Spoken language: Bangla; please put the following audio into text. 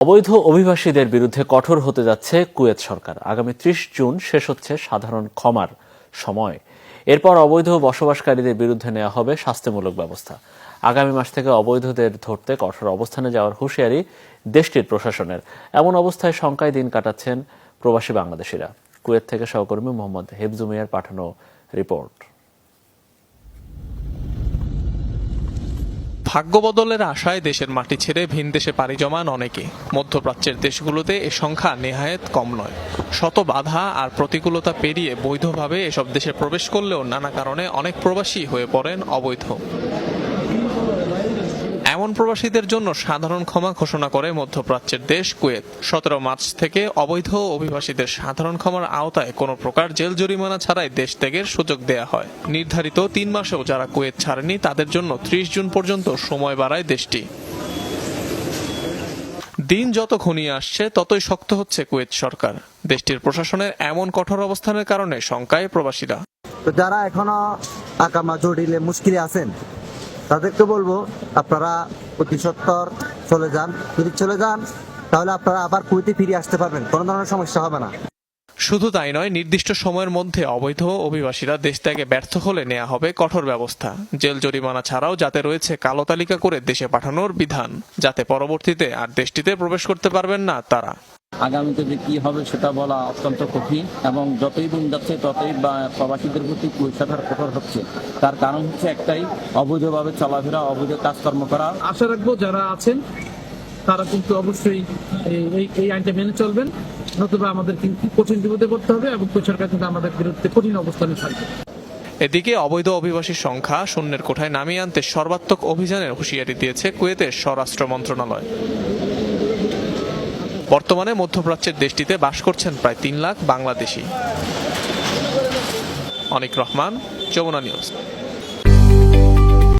অবৈধ অভিবাসীদের বিরুদ্ধে কঠোর হতে যাচ্ছে কুয়েত সরকার। আগামী ত্রিশ জুন শেষ হচ্ছে সাধারণ ক্ষমার সময়। এরপর অবৈধ বসবাসকারীদের বিরুদ্ধে নেওয়া হবে শাস্তিমূলক ব্যবস্থা। আগামী মাস থেকে অবৈধদের ধরতে কঠোর অবস্থানে যাওয়ার হুঁশিয়ারি দেশটির প্রশাসনের। এমন অবস্থায় শঙ্কায় দিন কাটাচ্ছেন প্রবাসী বাংলাদেশিরা। কুয়েত থেকে সহকর্মী মোহাম্মদ হেফজুমিয়ার পাঠানো রিপোর্ট। ভাগ্য বদলের আশায় দেশের মাটি ছেড়ে ভিন দেশে পাড়ি জমান অনেকে। মধ্যপ্রাচ্যের দেশগুলোতে এ সংখ্যা নেহায়েত কম নয়। শত বাধা আর প্রতিকূলতা পেরিয়ে বৈধভাবে এসব দেশে প্রবেশ করলেও নানা কারণে অনেক প্রবাসী হয়ে পড়েন অবৈধ। এমন প্রবাসীদের জন্য সাধারণ ক্ষমা ঘোষণা করে মধ্যপ্রাচ্যের দেশ কুয়েত। সতেরো মার্চ থেকে অবৈধ অভিবাসীদের সাধারণ ক্ষমার আওতায় কোনো প্রকার জেল জরিমানা ছাড়াই দেশ ত্যাগের সুযোগ দেয়া হয়। নির্ধারিত তিন মাসেও যারা কুয়েত ছাড়েনি, তাদের জন্য ত্রিশ জুন পর্যন্ত সময় বাড়ায় দেশটি। দিন যত ঘনিয়ে আসছে, ততই শক্ত হচ্ছে কুয়েত সরকার। দেশটির প্রশাসনের এমন কঠোর অবস্থানের কারণে শঙ্কায় প্রবাসীরা। যারা এখনও আকামা, জটিলে, মুশকিলে আছেন তাদেরকে বলব, আপনারা অতি সত্তর চলে যান। যদি চলে যান, তাহলে আপনারা আবার কুইতে ফিরে আসতে পারবেন। কোনো ধরনের সমস্যা হবে না। শুধু তাই নয়, নির্দিষ্ট সময়ের মধ্যে অবৈধ অভিবাসীরা দেশ ত্যাগে ব্যর্থ হলে নেওয়া হবে কঠোর ব্যবস্থা। জেল জরিমানা ছাড়াও যাতে রয়েছে কালো তালিকা করে দেশে পাঠানোর বিধান, যাতে পরবর্তীতে আর দেশটিতে প্রবেশ করতে পারবেন না তারা। আগামীতে যে কি হবে সেটা বলা অত্যন্ত কঠিন এবং যতই দিন যাচ্ছে, ততই প্রবাসীদের প্রতি কুইশাখার কঠোর হচ্ছে। তার কারণ হচ্ছে একটাই, অবৈধভাবে চলাফেরা, অবৈধ কাজকর্ম করা। আশা রাখব যারা আছেন, তারা কিন্তু অবশ্যই এই- এই এই আইনটা মেনে চলবেন। নতুবা আমাদের কিন্তু কঠিন বিপদে পড়তে হবে এবং সরকার কিন্তু আমাদের বিরুদ্ধে কঠিন অবস্থানে থাকবে। এদিকে অবৈধ অভিবাসীর সংখ্যা শূন্যের কোঠায় নামিয়ে আনতে সর্বাত্মক অভিযানের হুঁশিয়ারি দিয়েছে কুয়েতের স্বরাষ্ট্র মন্ত্রণালয়। বর্তমানে মধ্যপ্রাচ্যের দেশটিতে বাস করছেন প্রায় তিন লাখ বাংলাদেশি। অনিক রহমান যমুনা নিউজ।